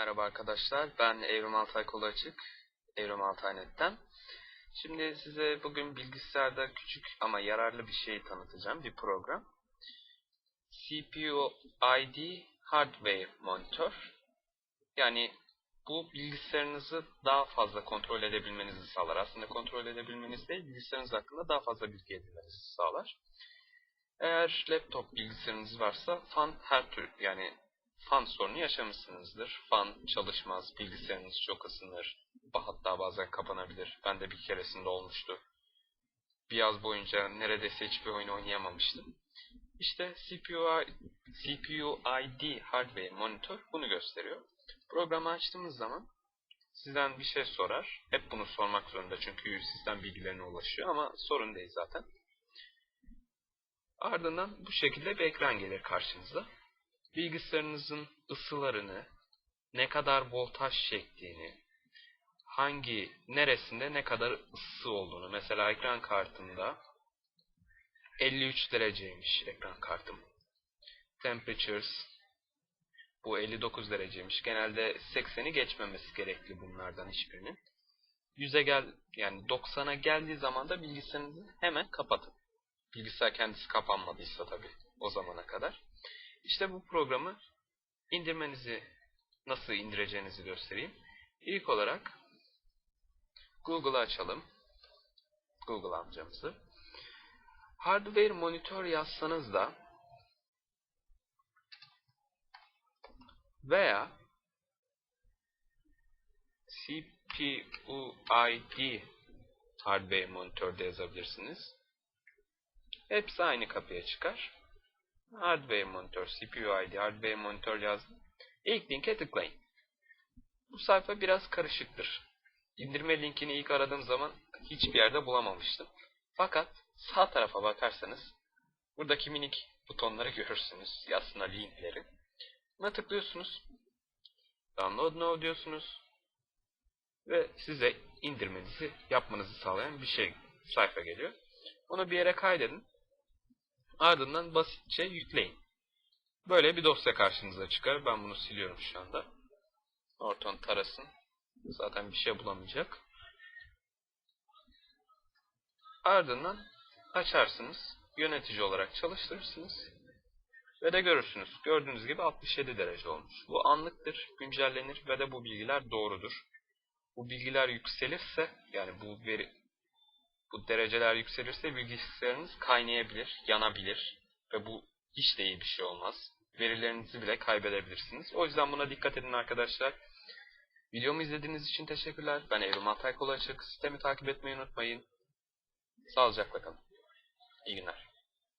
Merhaba arkadaşlar, ben Evrim Altay Kolu Açık, Evrim Altay.net'ten. Şimdi size bugün bilgisayarda küçük ama yararlı bir şey tanıtacağım, bir program. CPU ID Hardware Monitor. Yani bu bilgisayarınızı daha fazla kontrol edebilmenizi sağlar. Aslında kontrol edebilmeniz değil, bilgisayarınız hakkında daha fazla bilgi edinmenizi sağlar. Eğer laptop bilgisayarınız varsa fan her tür yani fan sorunu yaşamışsınızdır. Fan çalışmaz, bilgisayarınız çok ısınır. Hatta bazen kapanabilir. Ben de bir keresinde olmuştu. Bir yaz boyunca neredeyse hiçbir oyun oynayamamıştım. İşte CPU, CPU ID Hardware Monitor bunu gösteriyor. Programı açtığımız zaman sizden bir şey sorar. Hep bunu sormak zorunda çünkü sistem bilgilerine ulaşıyor ama sorun değil zaten. Ardından bu şekilde bir ekran gelir karşınıza bilgisayarınızın ısılarını, ne kadar voltaj çektiğini, hangi, neresinde ne kadar ısı olduğunu. Mesela ekran kartımda 53 dereceymiş ekran kartım. Temperatures bu 59 dereceymiş. Genelde 80'i geçmemesi gerekli bunlardan hiçbirinin. 100'e gel yani 90'a geldiği zaman da bilgisayarınızı hemen kapatın. Bilgisayar kendisi kapanmadıysa tabii o zamana kadar. İşte bu programı indirmenizi nasıl indireceğinizi göstereyim. İlk olarak Google'ı açalım. Google amcamızı. Hardware Monitor yazsanız da veya CPU ID Hardware Monitor'da yazabilirsiniz. Hepsi aynı kapıya çıkar. Hardware Monitor, CPU ID, Hardware Monitor yazdım. İlk linke tıklayın. Bu sayfa biraz karışıktır. İndirme linkini ilk aradığım zaman hiçbir yerde bulamamıştım. Fakat sağ tarafa bakarsanız buradaki minik butonları görürsünüz. Aslında linkleri. Buna tıklıyorsunuz. Download now diyorsunuz. Ve size indirmenizi yapmanızı sağlayan bir şey sayfa geliyor. Onu bir yere kaydedin. Ardından basitçe yükleyin. Böyle bir dosya karşınıza çıkar. Ben bunu siliyorum şu anda. Norton tarasın. Zaten bir şey bulamayacak. Ardından açarsınız. Yönetici olarak çalıştırırsınız. Ve de görürsünüz. Gördüğünüz gibi 67 derece olmuş. Bu anlıktır, güncellenir ve de bu bilgiler doğrudur. Bu bilgiler yükselirse, yani bu veri bu dereceler yükselirse bilgisayarınız kaynayabilir, yanabilir ve bu hiç de iyi bir şey olmaz. Verilerinizi bile kaybedebilirsiniz. O yüzden buna dikkat edin arkadaşlar. Videomu izlediğiniz için teşekkürler. Ben Evrim Altay Kolaçık. Sistemi takip etmeyi unutmayın. Sağlıcakla kalın. İyi günler.